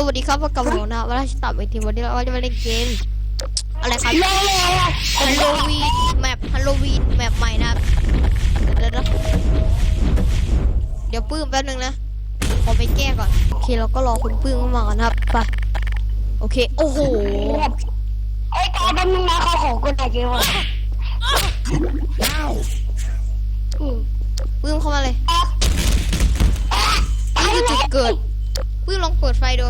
สวัสดีครับพบกับผมนะวราชตับอีกทีวันนี้เราจะมาเล่นเกมอะไรครับเร็วเร็วฮัลโลวีนแมปฮัลโลวีนแมปใหม่นะครับเดี๋ยวนะเดี๋ยวปื้มแป๊บนึงนะขอไปแก้ก่อนโอเคเราก็รอคุณปื้มเข้ามาก่อนนะครับไปโอเคโอ้โหไอ้กายเป็นมึงนะเขาขอกูหน่อยจีวะอืมปื้มเข้ามาเลยอะอะนี่คือจุดเกิด ปื้มลองเปิดไฟดู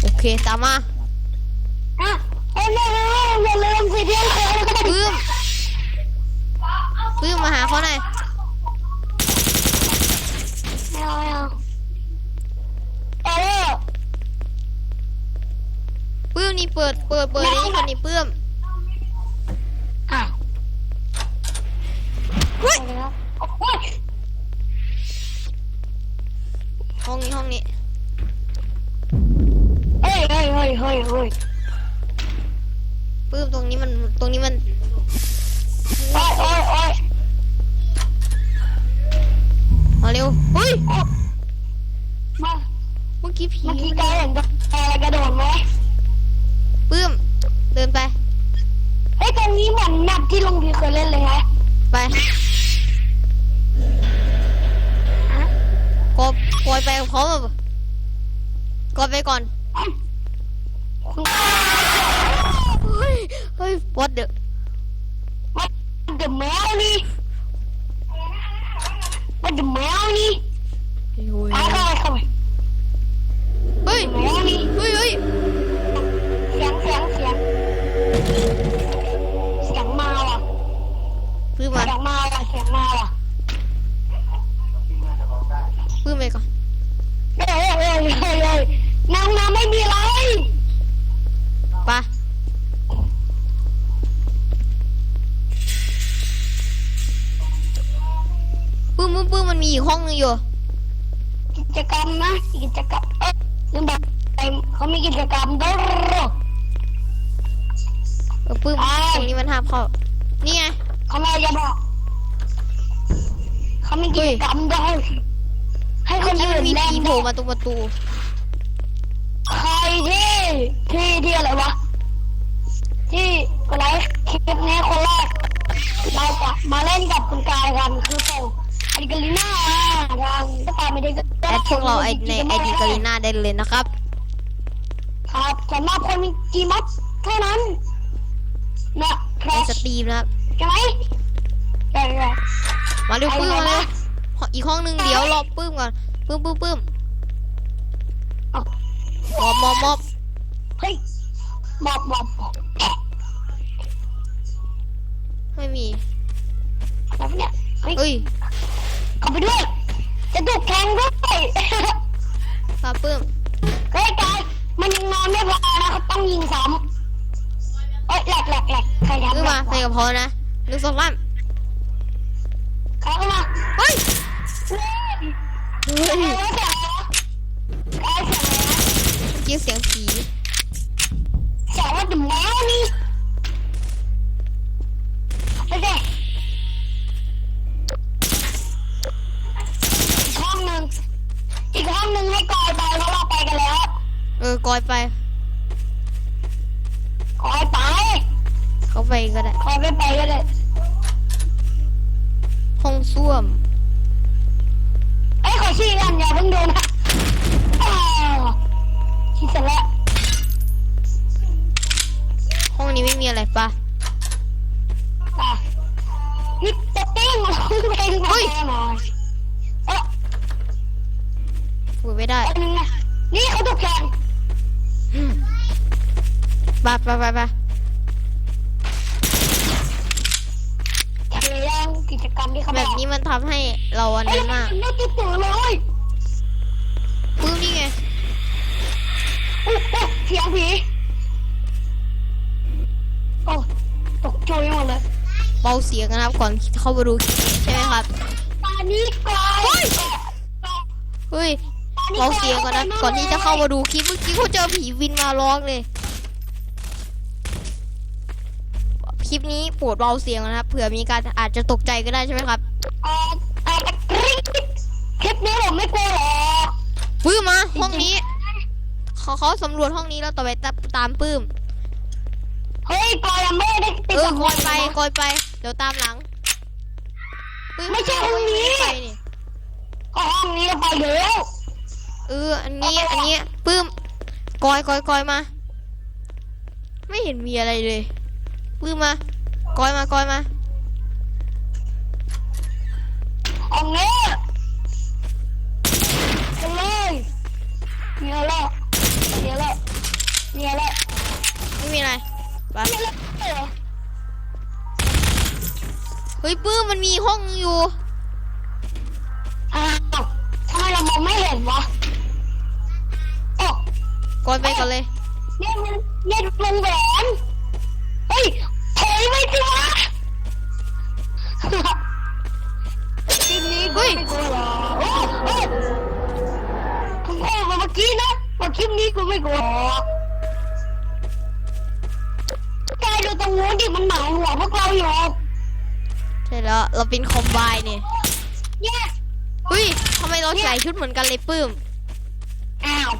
โอเคตามมาอะเอ้ยไม่ไม่ไม่อย่าลืมสิเที่ยงคืนปื้มปื้มมาหาเขาหน่อยไม่เอาไม่เอาเออปื้มนี่เปิดเปิดเปิดไอ้นี่ก่อนนี่ปื้มอะเฮ้ยเฮ้ย ห้องนี้ห้องนี้ เฮ้ยเฮ้ยเฮ้ยเฮ้ยเฮ้ยปื้มตรงนี้มันตรงนี้มันโอ้ยโอ้ยโอ้ยมาเร็วเฮ้ยมาเมื่อกี้ผีเมื่อกี้กายเห็นอะไรกระโดดไหมปื้ม เดินไปเฮ้ยตรงนี้เหมือนแมปที่ลุงพีเคยเล่นเลยฮะ กอยไปกับเขาแบบกอยไปก่อนคุณเฮ้ยเฮ้ย what the มันเดอะแมวนี่มันเดอะแมวนี่โอ้ยเอาเข้าไปเข้าไปเฮ้ย แมวนี่เฮ้ยเฮ้ยเสียงเสียงเสียงเสียงมาว่ะปื้มมาเสียงมาว่ะเสียงมาว่ะปื้มไปก่อน มปื้มปื้มมันมีอีกห้องนึงอยู่ กิจกรรมนะกิจกรรมเอ๊ะลืมบอกไปเขามีกิจกรรมด้วยเออปื้มอ้ายตรงนี้มันห้ามเข้านี่ไงเขาไม่จะบอกเขามีกิจกรรมด้วยให้คเมื่อนกี้อื่มันนมีเล่นผีโผด้ล่วยมาตรงประตู ใครที่ที่ที่อะไรวะที่อะไรคลิปนี้คนแรกเราจะมาเล่นกับคุณกายกันคือโฟไอ ดิกาลิน่าทางก็ตามไม่ได้ก็แอดพวกเราไอในไอดีกาลีน่าได้เลยนะครับ ครับสำหรับคนมีจีมัดเท่านั้นนะคในรับสตรีมนะครับใช่ไหมใช่ใช่มาเร็วไปปื้มเลยมาเร็วนะอีกห้องนึงเดี๋ยวรอปื้มก่อนปื้มปื้มปื้มเอา มอบมอบมอบเฮ้ยบอบบอกบอกไม่มีอะไรวะเนี่ยเฮ้ยเอ้ยเข้า ไปด้วยจะถูกแทงด้วยปาปื้มเฮ้ยกายมันยังนอนไม่พอนะเขาต้องยิงซ้ำเอ้ยแหลกแหลกแหลกใครทำปื้มแหลมากใส่กับพอนะหนึ่งสองสามใครเข้ามาเฮ้ยเฮ้ยเฮ้ยเสียงอะไรวะกายเสียงอะไรวะเมื่อกี้เสียงผี ออกอยไปกอยไปเขาไปก็ได้กอยไม่ไปก็ได้ห้องส้วมเอ้ยขอชี้กันอย่าเพิ่งดูนะอ้าวชี้เสร็จแล้วห้องนี้ไม่มีอะไรปะอะนี่จะติ้งร้องเพลงมาหน่อยเอ้ยคุยไม่ได้อันนึงนะนี่เขาถูกแข่ง ไปไปไปไปเทยังกิจกรรมที่เขาแบบนี้มันทำให้เราอันเอ้ยนี้มากไม่ติดตัวเลยปื้มนี่ไงอุ๊ยอุ๊ยเสียงผีโอ้ตกใจหมดเลยเบาเสียงนะครับก่อนเข้ามาดูคลิปใช่ไหมครับตอนนี้กลายเฮ้ย เบาเสียงก่อนนะก่อนที่จะเข้ามาดูคลิปเมื่อกี้เขาเจอผีวินมาร้องเลย คลิปนี้โปรดเบาเสียงนะครับเผื่อมีการอาจจะตกใจก็ได้ใช่ไหมครับเอ่อเอ่อกรี๊ดปื้มมาห้องนี้เขาเขาสำรวจห้องนี้แล้วต่อไปตาตามปื้มเฮ้ยกอยยังไม่ได้ติดเออกับโกยไปโกยไป เดี๋ยวตามหลังปื้ไม่ใช่ห้องนี้ไปนี่ก็ห้องนี้เราไปเดี๋ยว เออ อันนี้ อันนี้ปื้มกอยกอยกอยมา ไม่เห็นมีอะไรเลยปื้มมากอยมากอยมาห้องนี้ไปเลยมีอะไรมีอะไรมีอะไรไม่มีอะไรไปมีอะไรเหรอเฮ้ยปื้มมันมีห้องอยู่อ้าวทำไมเรามองไม่เห็นวะโอ้ กอยไปก่อนเลยเนี่มันเนี่ยวงแหวนเฮ้ยถอยไปสิวะทีนี้กูไม่กลัวหรอกโอ้โอ้ผมโอ้มาเมื่อกี้นะว่าคลิปนี้กูไม่กลัวกายดูตรงนู้นดิมันหมาหัวพวกเราอยู่ใช่แล้วเราเป็นคอมไบเนี่ยเนี่ยเฮ้ยทำไมเราใส่ชุดเหมือนกันเลยปื้มอ้าว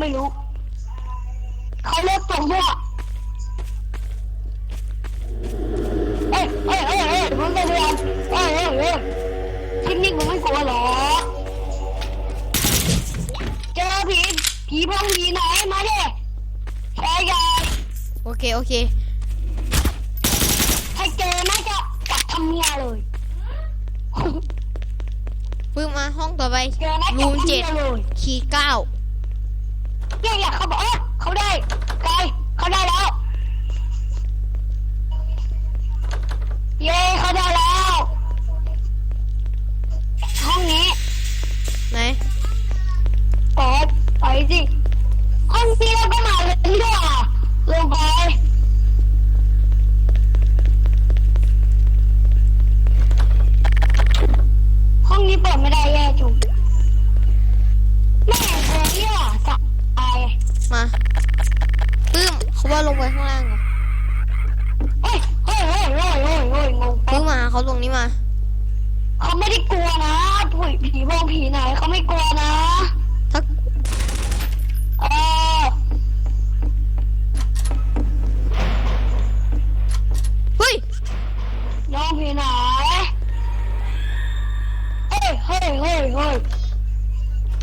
ไม่รู้ เขาเลิกตัวมั่วเอ้ยเอ้ยเอ้ยเอ้ยมึงไปเรียนเอ้ยเอ้ยเอ้ยคลิปนี้กูไม่กลัวหรอกเจอผี ผีพงผีไหนมาดิใช่ไงโอเค โอเค ถ้าเจอน่าจะจับทำเมียเลยปื้มมาห้องต่อไป เจอน่าจัรูบมทำเจ็เมีดยเลย คีย์เก้า เนี่ยอยากเขาบอกเออ เขาได้ไกลเขาได้แล้ว เย้เขาได้แล้ว ห้องนี้ไหนเปิดไปสิห้องนี้เราก็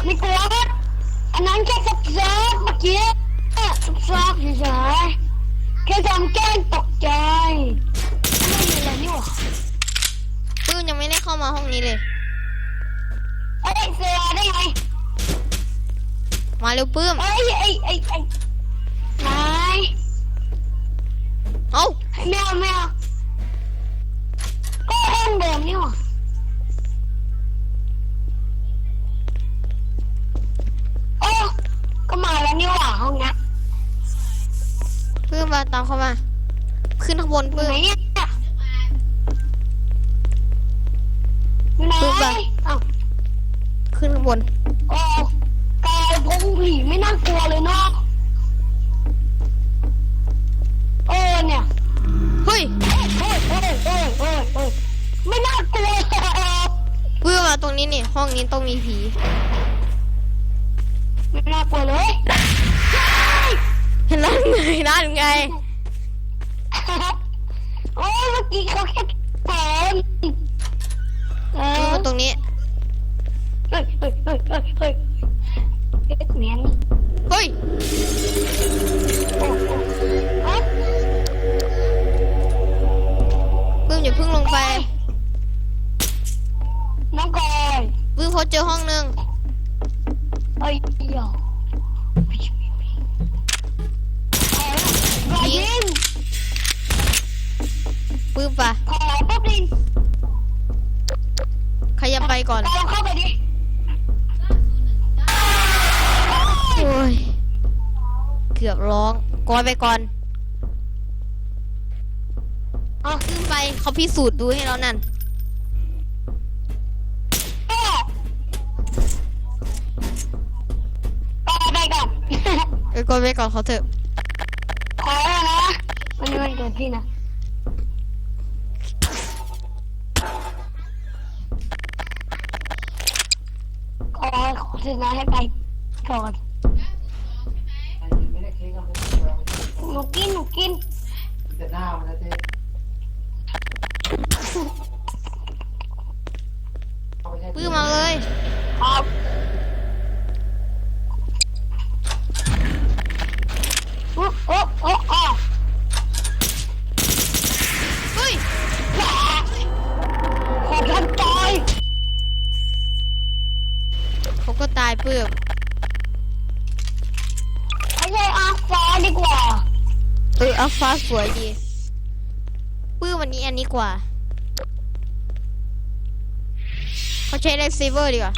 ไม่กลัวครับอันนั้นแค่สับซับเมื่อกี้สับซับเฉยๆแค่ทำแกล้งตกใจไม่มีอะไรนี่หว่าปื้มยังไม่ได้เข้ามาห้องนี้เลยเอ้ยเสือได้ไงมาเร็วปื้มเอ้ยไอ้ไอ้ไอ้นายเอ้าแมวแมวก็ห้องเดิมนี่หว่าาตามเข้ามา ขึ้นข้างบนอยู่ปื้มไหนเนี่ยอยู่ไหนดูไปอ้าวขึ้นข้างบน โอ้กายพงผีไม่น่ากลัวเลยเนาะเออเนี่ย เฮ้ยเฮ้ยเฮ้ยเฮ้ยเฮ้ยเฮ้ยไม่น่ากลัวปื้มมาตรงนี้นี่ห้องนี้ต้องมีผี ไม่น่ากลัวเลยเห็ นนั่นไงนั่นไง โอ้ยเมื่อกี้เขาแค่แผนเอปื้มอมาตรงนี้ เฮ้ยเฮ้ยเฮ้ยเฮ้ยเฮ้ยเฮ้ยเนียนเฮ้ยโอ้โหฮะปื้มอย่าเพิ่งลงไปน้องกอยปื้มเขาเจอห้องนึงเอ้ยเดี๋ยว ยยิงปื้มปะขอปุ๊บลินใครจะไปก่อนกาเข้าไปดิโอ้ย เกือบร้องกอยไปก่อนเอะขึ้นไปเขาพิสูจน์ดูให้เรานั่นแม่กายไปก่อน เอ้ยกอยไปก่อนเขาเถอะ วันนี้วันเกิดพี่นะขอขอเสนอให้ไปก่อนหนูกินหนูกินแต่หน้ามันนะเจ๊ สวยดีปื้มวันนี้อันนี้กว่าเขาใช้เลนซีเวอร์ดีกว่า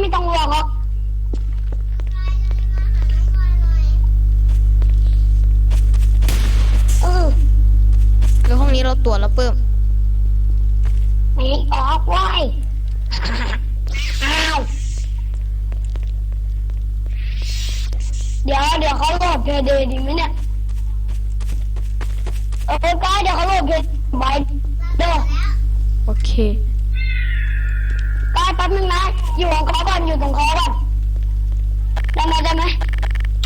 ไม่ต้องล่วงหรอกเออแล้วห้องนี้เราตรวจแล้วปื้มไม่ออกไว้อ้าวเดี๋ยวเดี๋ยวเขาโหลดเพย์เดย์ดีไหมเนี่ยเออกายเดี๋ยวเขาโหลดเพย์ไว้เด้อโอเคกาย แป๊บนึงนะ อยู่ของเขาก่อนอยู่ตรงเขาก่อนได้ไหมได้ไหม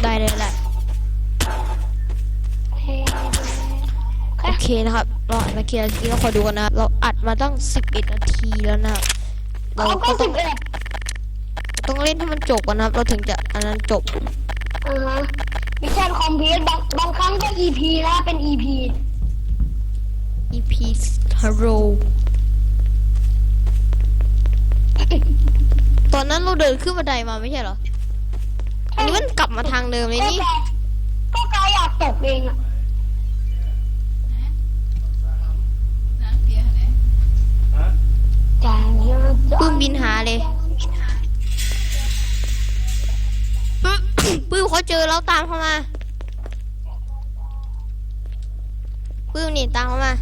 ได้ได้ได้เพย์เดย์โอเคนะครับเราอัดมากี่นาทีเราขอดูกันนะครับเราอัดมาตั้ง11นาทีแล้วนะครับเราเขาก็ก็ต้สิองบเอ็ดต้องเล่นให้มันจบก่อนนะครับ เราถึงจะอันนั้นจบอ่าฮะมิชชั่นคอมพลีทบางบางครั้งก็ EP นะเป็น EP EP Hero ต อนนั้นเราเดินขึ้นบันไดมาไม่ใช่เหรอ อันนี้มันกลับมาทางเดิมเลยก็นี่กายก็กายอยากตกเองอะฮะจางเยอะจัปื้งมบินหาเลยปื้มปื้มเขาเจอแล้วตามเขามาปื้มนี่ตามเขามา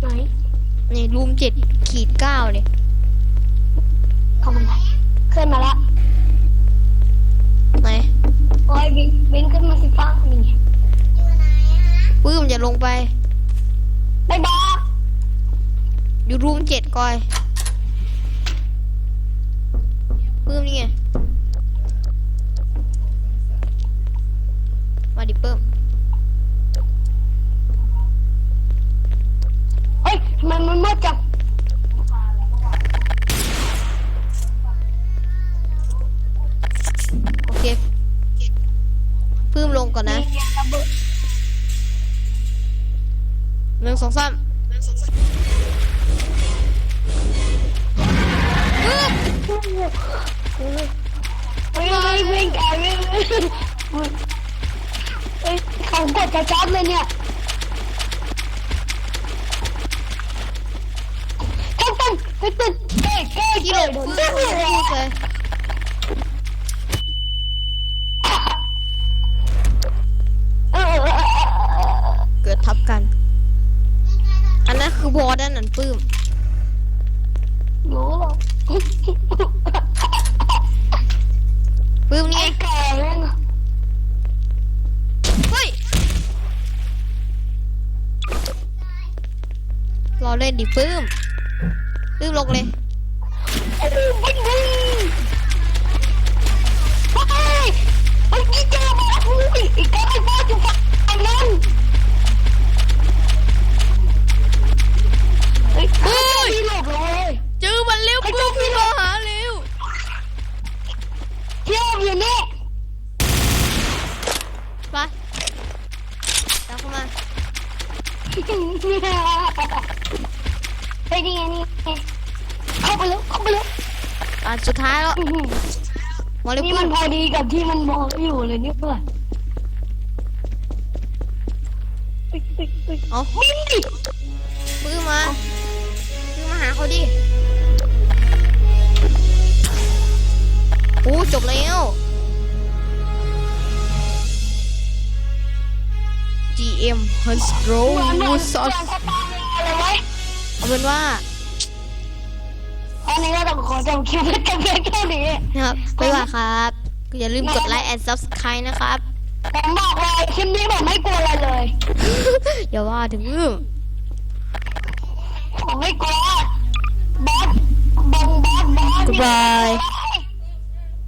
ไหน นี่รูม เจ็ดขีดเก้าเลยเข้ามันได้ขึ้นมาละไหนโอ้ยบินบินขึ้นมาสิฟ้านี่ไงปื้มจะลงไปไม่บอกอยู่รูมเจ็ดก่อยปื้มนี่ไงมาดิปื้มเฮ้ยทำไมมันมืดจัง องสามปื้มเฮ้ยเฮ้ยวิ่งแกวิ่งเฮ้ยเขากดจะจับเลยเนี่ยตึ้งตึ้งตึ้งตึ้งเก้เก้ที่เก้เราโดนปื้ตึ้มงไม่เล บอสนั่นนั่นปื้มรู้หรอกปื้มไอ้นี่แก่เนี่ยนะเฮ้ยรอเล่นดิปื้มปื้มลงเลยโอ้ยวิ่งวิ่งไปไปกี่เจอมาอุ้ยอีกแก่ไอ้บ้าอยู่ฝั่งนั้น เฮ้ยเฮ้ยหลบเลยเจอมันเร็วไปื้เจ้ามพี่มาหาเร็วเที่ยวอยู่นี่ไปตามเข้ามาไปนี่ไงนี่ไงเข้าไปแล้วเข้าไปแล้วอะสุดท้ายแล้วอื้อหือมาเลยนี่มันพอดีกับที่มันมองอยู่เลยเนี่ยเพื่อนเอาปื้มมาปื้มา เาดิอู้จบแล้ว GM เอ็มเฮนสโตรวูซอสเอาเป็นว่าอันนี้ก็ต้องขอจบคิวกันเพียงแค่นี้นะครับไม่ว่าครับอย่าลืมกดไลค์แอนด์ซับสไครต์นะครับผมบอกเลยคลิปนี้ผมไม่กลัวอะไรเลยอย่าว่าถึงผมไม่กลัว Goodbye